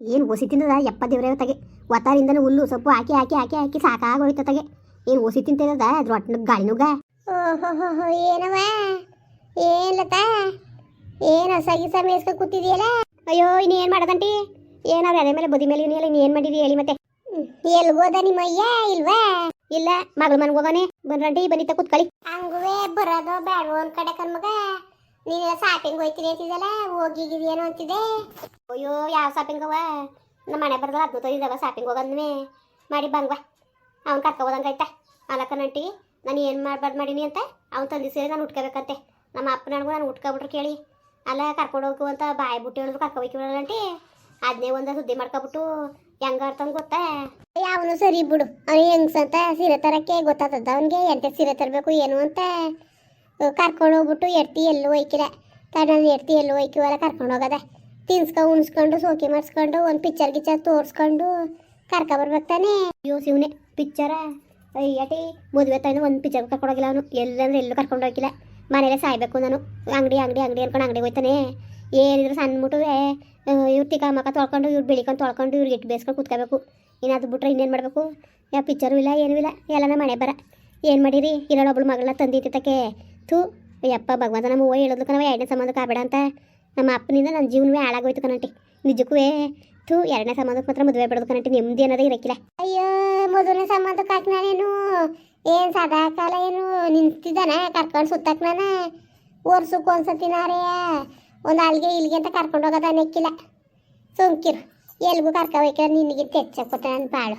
ಏನು ಒಸಿ ತಿಂದದ ಎಪ್ಪ ದೇವ್ರೆ ತಗೆ. ಒತ್ತಾರಿಂದ ಹುಲ್ಲು ಸೊಪ್ಪು ಹಾಕಿ ಹಾಕಿ ಹಾಕಿ ಹಾಕಿ ಸಾಕಾಗೋಯ್ತು ತಗೆ. ಏನು ಒಸಿ ತಿಂತದ ಅದ್ರ ಒಟ್ಟು ಗಾಳಿ ನುಗ್ಗ ಓಹೋ ಏನವ ಏನ್ಲತ? ಏನು ಸಗಿಸ ಮೇಸ್ಕ ಕೂತಿದೆಯಲ್ಲ? ಅಯ್ಯೋ ಇನ್ನೇನು ಮಾಡದಂಟಿ ಏನಾರ ಅದೇ ಮೇಲೆ ಬದಿ ಮೇಲೆ ಏನಿಲ್ಲ ಇನ್ನೇನು ಮಾಡಿದಿ ಹೇಳಿ ಮತ್ತೆ. ಎಲ್ಗೋದ ನಿಮ್ಮ ಅಯ್ಯ ಇಲ್ವಾ? ಇಲ್ಲ ಮಗಳ ಮನೆಗೆ ಹೋಗೋನೆ. ಬಂದ್ರಂಟಿ ತ ಕೂತ್ಕೊಳ್ಳಿ ಹಂಗುವೆ ಬರೋದು ಬೇಡ ಒಂದ್ ಕಡೆ ಕಣ್ಮಗ ನೀನೆಲ್ಲ ಶಾಪಿಂಗ್ ಹೋಯ್ತೀನಿ ಅಂತಿದ್ದಲ್ಲ ಹೋಗಿಗಿದೇನೋ ಅಂತಿದೆ ಅಯ್ಯೋ, ಯಾವ ಶಾಪಿಂಗ್ ಅವ ನಮ್ಮ ಮನೆ ಬರ್ದಲ್ಲ, ಅದ್ಭುತ ಇದ್ದಾವ ಶಾಪಿಂಗ್ ಹೋಗಂದ್ಮೆ ಮಾಡಿ ಬಂಗ್ವ ಅವ್ನು ಕರ್ಕೊ ಹೋದಂಗಾಯ್ತಾ ಅಲಕ್ಕ ನಂಟಿ ನಾನು ಏನು ಮಾಡ್ಬಾರ್ದು ಮಾಡೀನಿ ಅಂತ ಅವ್ನು ತಂದಿ ಸೇರಿ ನಾನು ಉಟ್ಕೋಬೇಕಂತೆ. ನಮ್ಮ ಅಪ್ಪ ನನಗೂ ನಾನು ಉಟ್ಕೊಬಿಟ್ರು ಕೇಳಿ. ಅಲ್ಲ, ಕರ್ಕೊಂಡು ಹೋಗು ಅಂತ ಬಾಯಿ ಬಿಟ್ಟು ಹೇಳಿದ್ರು ಕರ್ಕೊ ಹೋಗಿ ಅದನ್ನೇ ಒಂದು ಸುದ್ದಿ ಮಾಡ್ಕೊಬಿಟ್ಟು ಹೆಂಗ ಅರ್ಥಂಗೆ ಗೊತ್ತಾ? ಯಾವನು ಸರಿ ಬಿಡು. ಅವ್ನು ಹೆಂಗ್ಸಂತ ಸೀರೆ ತರಕ್ಕೆ ಗೊತ್ತಾಗ್ತದ ಅವನಿಗೆ? ಎಂತ ಸೀರೆ ತರಬೇಕು, ಏನು ಅಂತ? ಕರ್ಕೊಂಡು ಹೋಗ್ಬಿಟ್ಟು ಎರ್ತಿ ಎಲ್ಲೂ ಹೋಯ್ಕಿಲ್ಲ ತನ್ನ ಎಡ್ತಿ ಎಲ್ಲೂ ಹೋಯ್ಕಿವಲ್ಲ ಕರ್ಕೊಂಡು ಹೋಗದ. ತಿನ್ಸ್ಕೊ, ಉಣ್ಸ್ಕೊಂಡು, ಸೋಕಿ ಮಾಡಿಸ್ಕೊಂಡು, ಒಂದು ಪಿಕ್ಚರ್ ಗಿಚ್ಚರ್ ತೋರಿಸ್ಕೊಂಡು ಕರ್ಕೊ ತಾನೇ. ಅಯ್ಯೋ ಶಿವನೆ ಪಿಕ್ಚರ ಅಯ್ಯಟಿ ಮದುವೆ ತಾಯಿನ ಒಂದು ಪಿಕ್ಚರ್ ಕರ್ಕೊಂಡೋಗಿಲ್ಲ ಅವನು. ಎಲ್ಲಂದ್ರೆ ಎಲ್ಲೂ ಕರ್ಕೊಂಡು ಹೋಗಿಲ್ಲ. ಮನೇಲೆ ಸಾಯ್ಬೇಕು ನಾನು. ಅಂಗಡಿ ಅಂಗಡಿ ಅಂಗಡಿ ಅನ್ಕೊಂಡು ಅಂಗಡಿಗೆ ಹೋಯ್ತಾನೆ. ಏನಿದ್ರು ಸಣ್ಣ ಮುಟ್ಟುವೆ ಇವ್ರು ತಿಕ್ಕ ಮಕ್ಕ ತೊಳ್ಕೊಂಡು, ಇವ್ರು ಬೆಳಿಕೊಂಡು ತೊಳ್ಕೊಂಡು, ಇವ್ರಿಗೆ ಇಟ್ಟು ಬೇಸ್ಕೊಂಡು ಕೂತ್ಕೋಬೇಕು. ಇನ್ನು ಅದು ಬಿಟ್ರೆ ಇನ್ನೇನು ಮಾಡಬೇಕು? ಯಾವ ಪಿಕ್ಚರು ಇಲ್ಲ, ಏನೂ ಇಲ್ಲ. ಎಲ್ಲನ ಮನೆ ಬರ. ಏನು ಮಾಡಿರಿ? ಇರೋಳೊಬ್ಳು ಮಗಳನ್ನ ತಂದಿದ್ದಕ್ಕೆ ಥೂ ಯಪ್ಪ ಭಗವಂತ ನಮ್ಮ ಹೂವು ಹೇಳೋದು ಕಣವ ಎರಡನೇ ಸಂಬಂಧ ಆಗಬೇಡ ಅಂತ. ನಮ್ಮ ಅಪ್ಪನಿಂದ ನನ್ನ ಜೀವನವೇ ಹಾಳಾಗೋಯ್ತು ಕಣಂಟಿ. ನಿಜಕ್ಕೂ ಥೂ, ಎರಡನೇ ಸಂಬಂಧಕ್ಕೆ ಮಾತ್ರ ಮದುವೆ ಬಿಡೋದು ಕಣಂಟಿ, ನೆಮ್ಮದಿ ಅನ್ನೋದೇ ಇರಕ್ಕಿಲ್ಲ. ಅಯ್ಯೋ ಮೊದಲನೇ ಸಂಬಂಧಕ್ಕೆ ಹಾಕಿ ಏನು ಸದಾ ಕಾಲ ಏನು ನಿಂತಿದ್ದಾನೆ, ಕರ್ಕೊಂಡು ಸುತ್ತಕ್ಕೆ ನಾನು? ವರ್ಷಕ್ಕೆ ಒಂದ್ಸತಿನಾರೇ ಒಂದು ಅಲ್ಲಿಗೆ ಇಲ್ಲಿಗೆ ಅಂತ ಕರ್ಕೊಂಡು ಹೋಗೋದ ನೆಕ್ಕಿಲ್ಲ ಸುಮ್ಕಿರು, ಎಲ್ಗೂ ಕರ್ಕೊ ಹೋಯ್ಕಿಲ್ಲ ನಿನಗಿಂತ ಹೆಚ್ಚಕ್ಕೆ ಕೊಟ್ಟ ನನ್ನ ಬಾಳು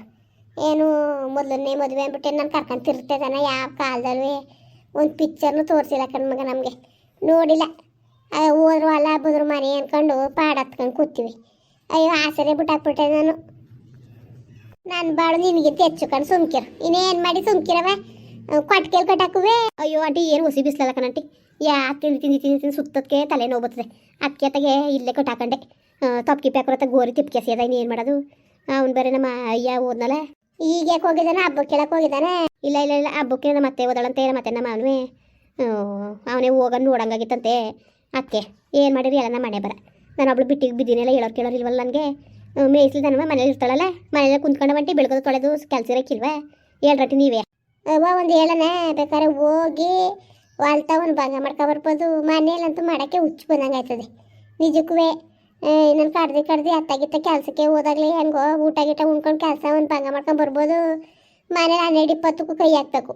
ಏನು ಮೊದಲನೇ ಮದುವೆ ಅಂದ್ಬಿಟ್ಟು ನಾನು ಕರ್ಕೊಂಡು ತಿರ್ತಿದ್ದಾನೆ ಯಾವ ಕಾಲದಲ್ಲೂ. ಒಂದು ಪಿಕ್ಚರ್ನು ತೋರಿಸಿಲ್ಲ ಕಣ್ಮಗ ನಮಗೆ. ನೋಡಿಲ್ಲ. ಹೋದ್ರು ಅಲ್ಲ ಬುದ್ರು ಮನೆ ಅಂದ್ಕೊಂಡು ಪಾಡ ಹತ್ಕೊಂಡು ಕೂತೀವಿ. ಅಯ್ಯೋ ಆಸರೆ ಬಿಟ್ಟಾಕ್ಬಿಟ್ಟೆ ನಾನು. ನಾನು ಬಾಳು ನಿನಗಿಂತ ಹೆಚ್ಚು ಕಣ್ ಸುಮ್ಕಿರು. ಇನ್ನೇನು ಮಾಡಿ ಸುಮ್ಕಿರವ? ಕೊಟ್ಕೇಲಿ ಕಟ್ಟಾಕುವೆ? ಅಯ್ಯೋ, ಆಂಟಿ, ಏನು ಹುಸಿ ಬಿಸ್ಲಲ್ಲ ಕಣಂಟಿ ಯಾ, ತಿಂದು ತಿಂದು ತಿಂದು ತಿಂದು ಸುತ್ತಕ್ಕೆ ತಲೆ ನೋವು ಬರ್ತದೆ. ಅದಕ್ಕೆ ಅತ್ತಗೆ ಇಲ್ಲೇ ಕಟ್ಟಾಕಂಡೆ. ತಪ್ಪಿ ಪ್ಯಾಕ್ರತ್ತ ಗೋರಿ ತಿಪ್ಕೆ ಸೇದ ಇನ್ನೇನು ಮಾಡೋದು? ಅವ್ನು ಬೇರೆ ನಮ್ಮ ಅಯ್ಯ ಓದ್ನಲ್ಲ ಈಗ ಯಾಕೆ ಹೋಗಿದ್ದಾನೆ? ಹಬ್ಬಕ್ಕೆ ಕೇಳಕ್ಕೆ ಹೋಗಿದ್ದಾನೆ? ಇಲ್ಲ ಇಲ್ಲ ಇಲ್ಲ. ಹಬ್ಬಕ್ಕೆ ಮತ್ತೆ ಓದಳಂತೆ ಮತ್ತೆ ನಮ್ಮ ಅವನೇ ಅವನೇ ಹೋಗನ್ ನೋಡಂಗಾಗಿತ್ತಂತೆ. ಅಕ್ಕೆ ಏನು ಮಾಡಿರಿ? ಎಲ್ಲ ನಮ್ಮ ಮನೆ ಬರ. ನಾನು ಒಬ್ಳು ಬಿಟ್ಟಿಗೆ ಬಿದ್ದೀನೆಲ್ಲ, ಹೇಳೋರು ಕೇಳೋರು ಇಲ್ವಲ್ಲ ನನಗೆ? ನಮ್ಮ ಮನೇಲಿ ಇರ್ತಾಳಲ್ಲ? ಮನೇಲಿ ಕುಂತ್ಕೊಂಡು ಬಂಟಿ ಬೆಳಗೋದು ತೊಳೆದು ಕೆಲಸ ಇರಕ್ಕಿಲ್ವಾ ಹೇಳ್ರಟ್ಟಿ ನೀವೇ? ಅವ್ವ, ಒಂದು ಹೇಳನೆ ಬೇಕಾದ್ರೆ ಹೋಗಿ ವಾಲ್ತ ಒಂದು ಭಂಗ ಮಾಡ್ಕೊಬರ್ಬೋದು ಮನೇಲಂತೂ ಮಾಡೋಕ್ಕೆ ಹುಚ್ಚು ಬಂದಂಗೆ ಆಯ್ತದೆ ನಿಜಕ್ಕೂ ನಾನು ಕಡ್ದು ಕಡ್ದು ಅತ್ತಾಗಿತ್ತ ಕೆಲಸಕ್ಕೆ ಹೋದಾಗಲಿ ಹೆಂಗೋ ಊಟ ಗೀಟ ಉಣ್ಕೊಂಡು ಕೆಲಸ ಒಂದು ಭಂಗ ಮಾಡ್ಕೊಂಡು ಬರ್ಬೋದು. ಮನೇಲಿ ಹನ್ನೆರಡು ಇಪ್ಪತ್ತಕ್ಕೂ ಕೈ ಹಾಕ್ಬೇಕು.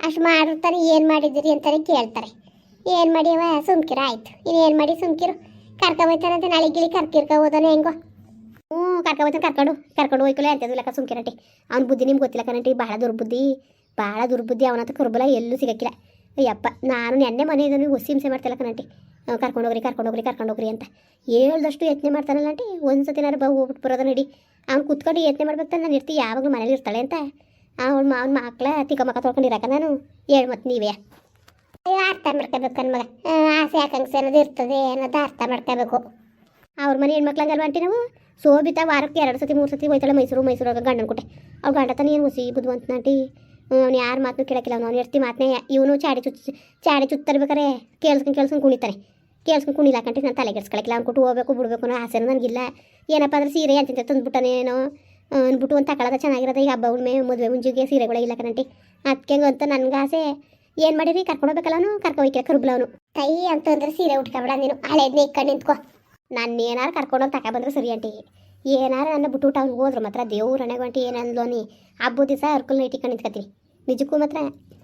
ಅಷ್ಟು ಮಾಡಿರ್ತಾರೆ, ಏನು ಮಾಡಿದ್ದೀರಿ ಅಂತಾರೆ ಕೇಳ್ತಾರೆ. ಏನು ಮಾಡಿ ಮಾಡಿಯವ? ಸುಮ್ಕಿರ, ಆಯ್ತು. ಏನು ಮಾಡಿ ಸುಮ್ಕಿರು. ಕರ್ಕೊ ಹೋಯ್ತಾನಂತೆ, ನಾಳೆ ಗಿಳಿ ಕರ್ಕಿರ್ಕ ಹೋದಾನೆ ಹೆಂಗೋ. ಹ್ಞೂ ಕರ್ಕೊಂಡು ಕರ್ಕೊಂಡು. ಕರ್ಕೊಂಡು ಹೋಯ್ಕಲ್ಲ ಅಂತದ್ದು ಲೆಕ್ಕ ಸುಮ್ಕಿರಟ್ಟಿ ಅವ್ನ ಬುದ್ಧಿ ನಿಮ್ಗೆ ಗೊತ್ತಿಲ್ಲ ಕಣಂಟಿ ಭಾಳ ದುರ್ಬುದ್ಧಿ. ಭಾಳ ದುರ್ಬುದ್ಧಿ, ಅವನಂತ ಕರ್ಬಲ ಎಲ್ಲೂ ಸಿಗಕ್ಕಿಲ್ಲ. ಅಯ್ಯಪ್ಪ, ನಾನು ನೆನ್ನೆ ಮನೆ ಇದನ್ನು ಹೊಸಿ ಹಿಂಸೆ ಮಾಡ್ತಿಲ್ಲ ಕಣಂಟಿ. ಕರ್ಕೊಂಡು ಹೋಗ್ರಿ ಕರ್ಕೊಂಡು ಹೋಗ್ರಿ ಕರ್ಕೊಂಡು ಹೋಗ್ರಿ ಅಂತ ಹೇಳ್ದಷ್ಟು ಯತ್ನೆ ಮಾಡ್ತಾನಲ್ಲ ಆಂಟಿ. ಒಂದು ಸತಿನಾರು ಬಾ ಹೋಗ್ಬಿಟ್ಟು ಬರೋದ ನಡಿ ಅವ್ನು ಕುತ್ಕೊಂಡು ಯತ್ನೆ ಮಾಡ್ಬೇಕು ನಾನು ಇರ್ತಿ, ಯಾವಾಗಲೂ ಮನೇಲಿ ಇರ್ತಾಳೆ ಅಂತ. ಅವ್ನ ಅವ್ನ ಮಕ್ಕಳ ತಿಕ್ಕ ಮಕ್ಕ ತೊಳ್ಕೊಂಡು ಇರಕ ನಾನು. ಹೇಳು ಮತ್ತೆ ನೀವೇ. ಅಯ್ಯೋ, ಅರ್ಥ ಮಾಡ್ಕೋಬೇಕು ನನ್ನ ಮಗ. ಆಸೆ, ಆಕಾಂಕ್ಷೆ ಅನ್ನೋದು ಇರ್ತದೆ ಅನ್ನೋದು ಅರ್ಥ ಮಾಡ್ಕೋಬೇಕು. ಅವ್ರ ಮನೆ ಹೆಣ್ಮಕ್ಳಂಗಲ್ವ ಆಂಟಿ ನಾವು? ಸೋಬಿತ ವಾರಕ್ಕೆ ಎರಡು ಸತಿ, ಮೂರು ಸತಿ ಹೋಯ್ತಾಳೆ ಮೈಸೂರು ಮೈಸೂರಾಗ ಗಂಡನ ಕೊಟ್ಟೆ ಅವ್ರು ಗಂಡ ತಾನೇ ಏನು ಹುಸಿ ಬುದ್ಧಿವಂತ ನಾಟಿ ಅವ್ನು ಯಾರು ಮಾತನ್ನು ಕೇಳಕ್ಕಿಲ್ಲ ಅವ್ನು. ಅವ್ನು ಎರ್ತಿ ಮಾತನೇ. ಇವನು ಚಾಡಿ ಚುಚ್ಚಿ ಚಾಡಿ ಚುತ್ತರ್ಬೇಕಾರೆ ಕೇಳ್ಸ್ಕೊಂಡು ಕೇಳ್ಸ್ಕೊಂಡು ಕುಣಿತಾನೆ. ಕೇಳ್ಸ್ಕೊಂಡು ಕುಣಿಲ್ಲ ಕಂಟಿ ನಾನು ತಲೆ ಕೆಡ್ಸ್ಕೊಳಕ್ಕಿಲ್ಲ ಅವ್ನು ಹೋಗ್ಬೇಕು, ಬಿಡ್ಬೇಕು ಅನ್ನೋ ಆಸೆನೂ ನನಗಿಲ್ಲ ಏನಪ್ಪ ಅಂದ್ರೆ ಸೀರೆ ಅಂತಿಂತ ತಂದ್ಬಿಟ್ಟನೇನೋ ಅಂದ್ಬಿಟ್ಟು ಒಂದು ತಗೊಳದ ಚೆನ್ನಾಗಿರೋದು. ಈಗ ಹಬ್ಬ ಉಣ್ಮೆ ಮದುವೆ ಮುಂಜಿಗೆ ಸೀರೆಗಳಿಲ್ಲ ಕಣಂಟಿ ಅದಕ್ಕೆ ಅಂತ ನನಗೆ ಆಸೆ. ಏನು ಮಾಡಿರಿ? ಕರ್ಕೊಂಡು ಹೋಗ್ಬೇಕಲ್ಲ ಅವನು? ಕರ್ಕೊ ಹೋಯ್ಕಿಲ್ಲ ಕರುಬ್ಲ ಅವನು. ಕೈ ಅಂತಂದ್ರೆ ಸೀರೆ ಉಟ್ಕೊಬೇಡ ನೀನು. ಹಳೇದ್ನ ಇಕ್ಕೊಂಡು ನಿಂತ್ಕೋ. ನಾನು ಏನಾರು ಕರ್ಕೊಂಡೋಗಿ ತಕ ಬಂದ್ರೆ ಸರಿ ಅಂಟಿ. ಏನಾರು ನನ್ನ ಬಿಟ್ಟು ಅವ್ನು ಹೋದ್ರೆ ಮಾತ್ರ ದೇವ್ರ ಹಣೆಗೆ ಹೊಂಟಿ ಏನಂದ್ಲೋ ನೀ. ಹಬ್ಬದ ದಿವಸ ಅರ್ಕಲ್ ನೈಟಿ ಕಂಡು ನಿಂತ್ಕತ್ತೀನಿ ನಿಜಕ್ಕೂ ಮಾತ್ರ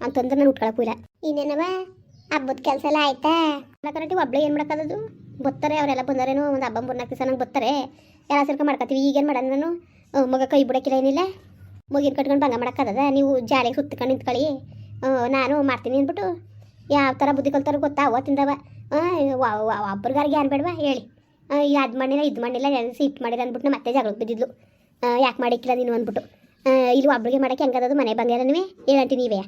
ಅಂತಂದ್ರೆ ನಾನು ಉಟ್ಕೊಳಕ್ಕೂ ಇಲ್ಲ ಇನ್ನೇನವ? ಹಬ್ಬದ ಕೆಲಸ ಎಲ್ಲ ಆಯ್ತಾ? ಕರೆಕ್ಟಿ ಒಬ್ಳೆ ಏನು ಮಾಡಕ್ಕದದು ಬತ್ತಾರೆ, ಅವರೆಲ್ಲ ಬಂದರೇನು? ಒಂದು ಹಬ್ಬ ಮೂರ್ನಾಲ್ಕು ದಿವಸ ನಂಗೆ ಬತ್ತಾರೆ. ಎಲ್ಲ ಸೇರ್ಕೊಂಡು ಮಾಡ್ಕೊತೀವಿ ಈಗೇನು ಮಾಡೋಣ ನಾನು? ಮಗ ಕೈ ಬಿಡೋಕ್ಕಿಲ್ಲ ಏನಿಲ್ಲ? ಮಗಿನ ಕಟ್ಕೊಂಡು ಭಂಗ ಮಾಡಕ್ಕದ ನೀವು ಜಾಲಿಗೆ ಸುತ್ತಕೊಂಡು ನಿಂತ್ಕೊಳ್ಳಿ. ನಾನು ಮಾಡ್ತೀನಿ ಅಂದ್ಬಿಟ್ಟು ಯಾವ ಥರ ಬುದ್ಧಿ ಕಲ್ತಾರೋ ಗೊತ್ತಾ? ಅವತ್ತಿಂದವ ಒಬ್ಬರಿಗಾರಿಗೆ ಏನು ಬೇಡವಾ? ಹೇಳಿ. ಇದು ಅದು ಮಾಡಿಲ್ಲ ಇದು ಮಾಡಿಲ್ಲ ಸಿಟ್ಟು ಮಾಡಿಲ್ಲ ಅಂದ್ಬಿಟ್ಟು ಮತ್ತೆ ಜಗಳಕ್ಕೆ ಬಿದ್ದಿದ್ಲು. ಯಾಕೆ ಮಾಡಿಕ್ಕಿಲ್ಲ ನೀನು ಅಂದ್ಬಿಟ್ಟು. ಇಲ್ಲಿ ಒಬ್ಬಳಿಗೆ ಮಾಡೋಕ್ಕೆ ಹೆಂಗದದು ಮನೆ ಬಂಗಾರ ನೀವೇ ಹೇಳಂಟಿ ನೀವೇ?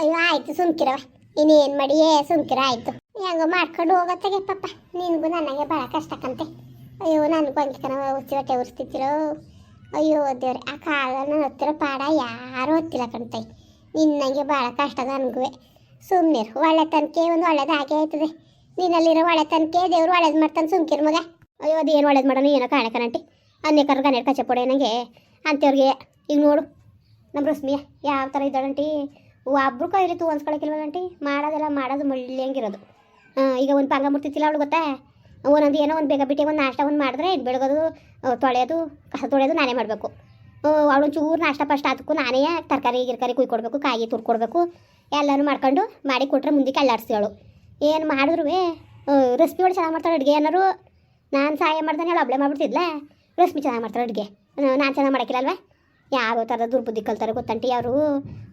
ಅಯ್ಯೋ, ಆಯ್ತು ಸುಮ್ಕಿರವ ಇನ್ನೇನು ಮಾಡಿಯೇ ಸುಮ್ಕಿರ, ಆಯ್ತು. ಹೆಂಗೋ ಮಾಡ್ಕೊಂಡು ಹೋಗತ್ತಾಗೆ ಪಾಪ. ನಿನಗೂ ನನಗೆ ಭಾಳ ಕಷ್ಟಕ್ಕಂತೆ ಅಯ್ಯೋ, ನನಗೂ ಹಂಗೆ ಕಣ ಉಚ್ಚಿ ಹೊಟ್ಟೆ ಅಯ್ಯೋ, ದೇವ್ರೆ, ಆ ಕಾಲ ನನ್ನ ಹತ್ತಿರ ಪಾಡ, ಯಾರೂ ಹೊತ್ತಿಲ್ಲ ಕಣ್ತೈ ನಿನ್ನಂಗೆ ಭಾಳ ಕಷ್ಟ ನನಗೂ ಸುಮ್ಮನಿರು ಒಳ್ಳೆತನಕ್ಕೆ ಒಂದು ಒಳ್ಳೇದು ಹಾಗೆ ಆಯ್ತದೆ. ನಿನ್ನಲ್ಲಿರೋ ಒಳ್ಳೆತನಕ್ಕೆ ದೇವ್ರು ಒಳ್ಳೇದು ಮಾಡ್ತಾನೆ, ಸುಮ್ಕಿರ್ ಮಗ. ಅಯ್ಯೋ, ಅದೇನು ಒಳ್ಳೇದು ಮಾಡೋಣ ಏನೋ ಕಾಣೆ ಕಣಂಟಿ ಅನ್ನೇಕರ್ ಗನೇಟ್ ಕಚ್ಚೆ ಪೊಡೆ ನನಗೆ ಅಂಥವ್ರಿಗೆ ಈಗ ನೋಡು, ನಮ್ಮ ರಶ್ಮಿಯ, ಯಾವ ಥರ ಇದ್ದಾಳಂಟಿ ಒಬ್ರು ಕೈಲಿ ತೂ ಅನ್ಸ್ಕೊಳಕಿಲ್ವಲ್ಲಂಟಿ ಮಾಡೋದೆಲ್ಲ ಮಾಡೋದು ಮಳ್ಳಿಯಂಗಿರೋದು. ಈಗ ಒಂದು ಪಾಂಗ ಮುಟ್ತಿತ್ತಿಲ್ಲ ಅವಳು ಗೊತ್ತಾ? ಒಂದೊಂದು ಏನೋ ಒಂದು ಬೇಗ ಬಿಟ್ಟು ಒಂದು ನಾಷ್ಟ ಒಂದು ಮಾಡಿದ್ರೆ ಇದು ಬೆಳಗೋದು ತೊಳೆಯೋದು, ಕಸ ತೊಳೆಯೋದು ನಾನೇ ಮಾಡಬೇಕು. ಅವಳು ಚೂರು ನಾಷ್ಟ ಫಸ್ಟ್ ಅದಕ್ಕೂ ನಾನೇ ತರಕಾರಿ, ಗಿರ್ಕಾರಿ ಕುಯ್ಕೊಡ್ಬೇಕು ಕಾಯಿ ತುರ್ಕೊಡ್ಬೇಕು ಎಲ್ಲರೂ ಮಾಡ್ಕೊಂಡು ಮಾಡಿ ಕೊಟ್ರೆ ಮುಂದಕ್ಕೆ ಅವಳು. ಏನು ಮಾಡಿದ್ರು ರೆಸಿಪಿ ಒಳ್ಳೆ ಚೆನ್ನಾಗಿ ಮಾಡ್ತಾರೆ ಅಡುಗೆ ಏನಾರು ನಾನು ಸಹಾಯ ಮಾಡ್ತಾನೆ ಅವಳು ಅಬ್ಳೆ ಮಾಡಿಬಿಡ್ತಿದ್ಲ? ರಶ್ಮಿ ಚೆನ್ನಾಗಿ ಮಾಡ್ತಾರೆ ಅಡುಗೆ. ನಾನು ಚೆನ್ನಾಗಿ ಮಾಡೋಕ್ಕಿಲ್ಲ ಅಲ್ವಾ? ಯಾವ ಥರ ದುರ್ಬುದ್ಧಿ ಕಲ್ತಾರೆ ಗೊತ್ತಂಟಿ ಅವರು?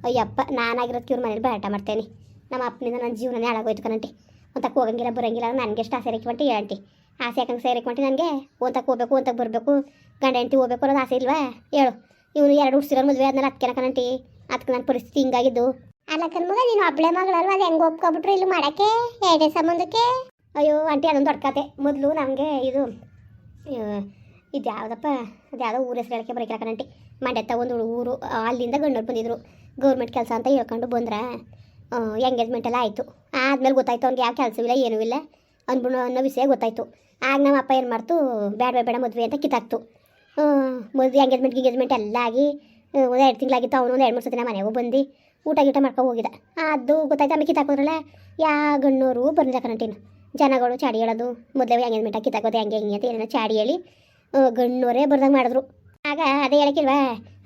ಅಯ್ಯಪ್ಪ ನಾನಾಗಿರೋದಕ್ಕೆ ಇವ್ರ ಮನೇಲಿ ಬರಾಟ ಮಾಡ್ತೇನೆ. ನಮ್ಮ ಅಪ್ಪನಿಂದ ನನ್ನ ಜೀವನನೇ ಹಾಳಾಗೋಯ್ತು ಕಣಂಟಿ. ಒಂತಕ್ಕೆ ಹೋಗಂಗಿಲ್ಲ ಬರಂಗಿಲ್ಲ ನನಗೆ ಎಷ್ಟು ಆಸೆ ರೇಖೆ ಹೇಳಂಟಿ ಆಸೆ ಯಾಕಂಗೆ ಸೇರಿಕೆ ಹೊಂಟಿ ನನಗೆ? ಒಂತಕ್ಕೆ ಹೋಗ್ಬೇಕು ಒಂತಕ್ಕೆ ಬರಬೇಕು. ಗಂಡ ಹೆಂಡತಿ ಹೋಗ್ಬೇಕು ಅನ್ನೋದು ಆಸೆ ಇಲ್ವಾ? ಹೇಳು. ಇವನು ಎರಡು ಹುಡ್ಸಿರೋ ಮದುವೆ ಆದ್ಮೇಲೆ ಅದಕ್ಕೆ ಕಣಂಟಿ. ಅದಕ್ಕೆ ನನ್ನ ಪರಿಸ್ಥಿತಿ ಹಿಂಗಾಗಿದ್ದು. ಅಲ್ಲ ಕಣ್ಮಗ ನೀನು ಅಬ್ಳೆ ಮಗಳಲ್ವ? ಅದು ಹೆಂಗೆ ಒಪ್ಕೊಬಿಟ್ರು ಇಲ್ಲಿ ಮಾಡಕ್ಕೆ? ಎರಡೇ ಸಂಬಂಧಕ್ಕೆ? ಅಯ್ಯೋ ಆಂಟಿ ಅದೊಂದು ದೊಡ್ಡ ಕತೆ. ಮೊದಲು ನಮಗೆ ಇದು ಇದು ಯಾವುದಪ್ಪ ಅದು ಯಾವುದೋ ಊರ ಹೆಸರು ಹೇಳಕ್ಕೆ ಬರಕಿಲ್ಲ ಕಣಂಟಿ. ಮಂಡ್ಯತ್ತ ಒಂದು ಊರು ಅಲ್ಲಿಂದ ಗಂಡೋರು ಬಂದಿದ್ರು. ಗೌರ್ಮೆಂಟ್ ಕೆಲಸ ಅಂತ ಹೇಳ್ಕೊಂಡು ಬಂದ್ರೆ ಎಂಗೇಜ್ಮೆಂಟ್ ಎಲ್ಲ ಆಯಿತು. ಆದ್ಮೇಲೆ ಗೊತ್ತಾಯ್ತು ಅವ್ನಿಗೆ ಯಾವ ಕೆಲಸವಿಲ್ಲ ಏನೂ ಇಲ್ಲ ಅಂದ್ಬಿಡು ಅನ್ನೋ ವಿಷಯ ಗೊತ್ತಾಯ್ತು. ಆಗ ನಮ್ಮ ಅಪ್ಪ ಏನು ಮಾಡ್ತು ಬೇಡ ಬೇಡ ಮದುವೆ ಅಂತ ಕಿತ್ತಾಕ್ತು. ಮದುವೆ ಎಂಗೇಜ್ಮೆಂಟ್ ಎಂಗೇಜ್ಮೆಂಟ್ ಎಲ್ಲ ಆಗಿ ಒಂದು ಎರಡು ತಿಂಗಳಾಗಿತ್ತು, ಅವನು ಒಂದು ಎರಡು ಮೂರು ಸತಿ ನಮ್ಮ ಮನೆಗೂ ಬಂದು, ಊಟ ಗೀಟ ಮಾಡ್ಕೊಂಡು ಹೋಗಿದ್ದ ಅದು ಗೊತ್ತಾಯ್ತು ಆಮೇಲೆ ಕಿತ್ತಾಕೋದ್ರಲ್ಲ, ಯಾ ಗಣ್ಣೋರು ಬಂದಿಲ್ಲ ಕರೆಂಟಿನ. ಜನಗಳು ಚಾಡಿ ಹೇಳೋದು ಮೊದಲೇ ಎಂಗೇಜ್ಮೆಂಟ್ ಕಿತ್ತಾಕೋದು ಹೆಂಗೆ ಹೆಂಗೆ ಅಂತ ಏನೇನೋ ಚಾಡಿ ಹೇಳಿ ಗಣ್ಣೋರೇ ಬರ್ದಂಗೆ ಮಾಡಿದ್ರು. ಆಗ ಅದೇ ಹೇಳಕ್ಕಿಲ್ವಾ?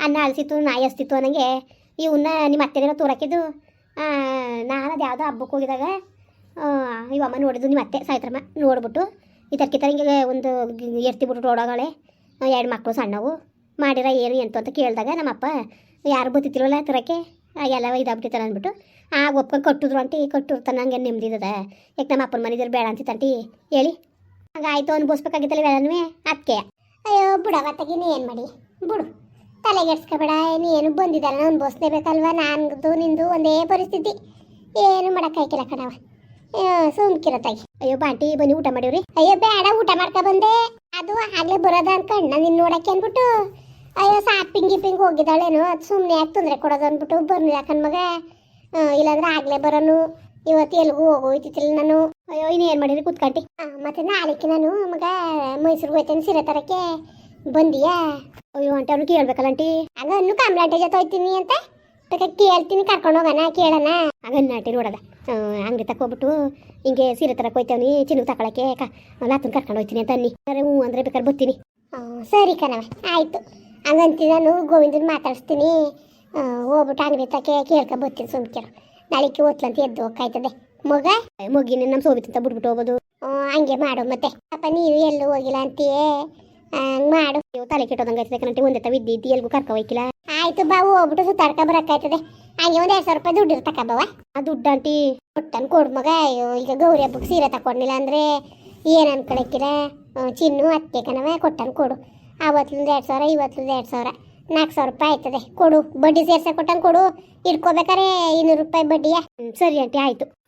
ಅನ್ನ ಅಳಿಸಿತ್ತು, ನಾಯಿ ಹಸ್ತಿತ್ತು ಅನ್ನಂಗೆ. ಇವನ್ನ ನಿಮ್ಮ ಅತ್ತೆನೇನೋ ತೋರಾಕಿದ್ದು ನಾನು ಅದು ಯಾವುದೋ ಹಬ್ಬಕ್ಕೆ ಹೋಗಿದಾಗ ಇವಮ್ಮ ನೋಡಿದ್ದು ನಿಮ್ಮ ಅತ್ತೆ ಸಾಯಿತ್ರಮ್ಮ ನೋಡ್ಬಿಟ್ಟು ಈ ತರ್ಕಿ ಹಿಂಗೆ ಒಂದು ಎರ್ತಿ ಬಿಟ್ಟು ಎರಡು ಮಕ್ಕಳು ಸಣ್ಣವು. ಮಾಡಿರ ಏನು ಎಂತು ಅಂತ ಕೇಳಿದಾಗ ನಮ್ಮಪ್ಪ, ಯಾರು ಗೊತ್ತಿತ್ತಿರಲ್ಲ ತರಕ್ಕೆ? ಎಲ್ಲ ಇದಾಗ್ಬಿಟ್ಟಿರ್ತಾರೆ ಅಂದ್ಬಿಟ್ಟು ಆಗ ಒಪ್ಕೊಂಡು ಕಟ್ಟಿದ್ರು ಅಂಟಿ ಕಟ್ಟಿರ್ತಾನೆ ನಂಗೆ ನೆಮ್ಮದಿದ ಯಾಕೆ ನಮ್ಮ ಅಪ್ಪನ ಮನೆದಿರು ಬೇಡ ಅಂತಿತ್ತಂಟಿ ಹೇಳಿ. ಹಂಗಾಯ್ತು ಅನ್ಬೋಸ್ಬೇಕಾಗಿತ್ತಲ್ಲ ಎಲ್ಲನೂ ಅದಕ್ಕೆ ಅಯ್ಯೋ ಬುಡವತ್ತಗೆ ನೀ ಏನು ಮಾಡಿ? ಬಿಡು. ತಲೆಗೆಡ್ಸ್ಕೊಬೇಡ, ನೀ ಏನು ಬಂದಿದ್ದಲ್ಲ ಬೇಕಲ್ವ? ನಾನದು, ನಿಂದು ಒಂದೇ ಪರಿಸ್ಥಿತಿ. ಏನು ಮಾಡೋಕ್ಕಾಯ್ಕಿಲ್ಲ ಕಣವ ಸುಮ್ಕಿರತ್ತಾಗಿ ಅಯ್ಯೋ ಬಾಂಟಿ, ಬನ್ನಿ ಊಟ ಮಾಡಿವ್ರಿ. ಅಯ್ಯೋ, ಬೇಡ, ಊಟ ಮಾಡ್ಕೊ ಬಂದೆ. ಅದು ಆಗ್ಲೇ ಬರೋದ ಅನ್ಕೊಂಡು ನಾನು ನಿನ್ನ ನೋಡಕ್ಕೆ ಅಂದ್ಬಿಟ್ಟು. ಅಯ್ಯೋ ಸಾಪಿಂಗ್ ಗಿಪಿಂಗ್ ಹೋಗಿದ್ದಾಳೇನು, ಅದು ಸುಮ್ಮನೆ ಯಾಕೆ ತೊಂದರೆ ಕೊಡೋದು ಅಂದ್ಬಿಟ್ಟು ಬರ್ಲಿಲ್ಲ ಕಣ್ಮಗ ಮಗ. ಇಲ್ಲಾಂದ್ರೆ ಆಗ್ಲೇ ಬರೋನು. ಇವತ್ತು ಎಲ್ಗೂ ಹೋಗೋಯ್ತಿತ್ತಿಲ್ಲ ನಾನು. ಅಯ್ಯೋ ಇನ್ನು ಏನು ಮಾಡಿರಿ ಕೂತ್ಕಂಟಿ. ಮತ್ತೆ ನಾಳೆಗೆ ನಾನು ಮಗ ಮೈಸೂರಿಗೆ ಹೋಗ್ತೇನೆ ಸೀರೆ ತರಕ್ಕೆ. ಬಂದಿಯಾ? ಅಯ್ಯೋ ಅಂಟಿ ಅವ್ನು ಕೇಳ್ಬೇಕಲ್ಲ ಅಂಟಿ ಆಗ ಅನ್ನು ಕಾಮ್ಲಾಂಟಿ ಜೊತೆ ಹೋಯ್ತೀನಿ ಅಂತ. ತಕ ಕೇಳ್ತೀನಿ ಕರ್ಕೊಂಡು ಹೋಗೋಣ ಕೇಳೋಣ. ಆಗನ್ನ ಆಂಟಿ ನೋಡೋದ ಅಂಗಡಿ ತಕೋಬಿಟ್ಟು ಹಿಂಗೆ ಸೀರೆ ತರಕ್ಕೆ ಹೋಯ್ತೇವನಿ ಚಿನ್ನ ತಕೊಳಕ್ಕೆ. ನಾತನ್ ಕರ್ಕೊಂಡು ಹೋಗ್ತೀನಿ ಅಂತ ಅನ್ನಿ. ಅರೆ ಹ್ಞೂ ಅಂದ್ರೆ ಬೇಕಾದ್ರೆ ಬರ್ತೀನಿ. ಸರಿ ಕಣವ ಆಯಿತು. ಹಂಗಂತಿ ನಾನು ಗೋವಿಂದನ ಮಾತಾಡಿಸ್ತೀನಿ. ಹೋಗ್ಬಿಟ್ಟು ಅಂಗಡಿ ತಕ್ಕೆ ಕೇಳ್ಕೊ ಬರ್ತೀನಿ ಸುಮ್ಕಿರು. ನಾಳೆಗೆ ಓದ್ಲಂತ ಎದ್ದು ಹೋಗ್ಕಾಯ್ತದೆ. ಮಗ? ಮಗಿನ ನಮ್ಮ ಸೋಬಿತ್ ಅಂತ ಬಿಟ್ಬಿಟ್ಟು ಹೋಗೋದು. ಹಂಗೆ ಮಾಡು ಮತ್ತೆ. ಅಪ್ಪ ನೀನು ಎಲ್ಲೂ ಹೋಗಿಲ್ಲ ಅಂತೀಯೇ? ಹಂಗೆ ಮಾಡು. ತಲೆ ಕೆಟ್ಟೋದಂಗೆ ಆಯ್ತದೆ ಕಣಂಟಿ ಒಂದೇ ತವ ಇದ್ದಿ ಎಲ್ಗೂ ಕರ್ಕೊ ಹೋಯ್ಕಿಲ್ಲ. ಆಯ್ತು ಬಾ ಹೋಗ್ಬಿಟ್ಟು ಸುತ್ತಾಡ್ಕ ಬರಕ್ಕಾಯ್ತದೆ ಹಂಗೆ ಒಂದು ಎರಡು ಸಾವಿರ ರೂಪಾಯಿ ದುಡ್ಡು ಇರ್ತಕ್ಕ ಬಾವ ಆ ದುಡ್ಡು ಆಂಟಿ ಕೊಟ್ಟನ್ ಕೊಡು ಮಗ. ಅಯ್ಯೋ ಈಗ ಗೌರಿ ಹಬ್ಬಕ್ಕೆ ಸೀರೆ ತಕೊಂಡಿಲ್ಲ ಅಂದ್ರೆ ಏನ್ ಅನ್ಕೊಳಕ್ಕಿಲ್ಲ. ಆ, ಚಿನ್ನು ಅತ್ತೆ ಕನವ ಕೊಟ್ಟನ್ ಕೊಡು. ಅವತ್ತಿಂದ ಎರಡು ಸಾವಿರ ಇವತ್ತಿಂದ ಎರಡು ಸಾವಿರ. ನಾಲ್ಕು ಸಾವಿರ ರೂಪಾಯಿ ಆಯ್ತದೆ. ಕೊಡು. ಬಡ್ಡಿ ಸೇರ್ಸ ಕೊಟ್ಟಂಗೆ ಕೊಡು. ಇಟ್ಕೋಬೇಕಾರೆ ಇನ್ನೂರು ರೂಪಾಯಿ ಬಡ್ಡಿಯ. ಸರಿ ಆಂಟಿ ಆಯಿತು.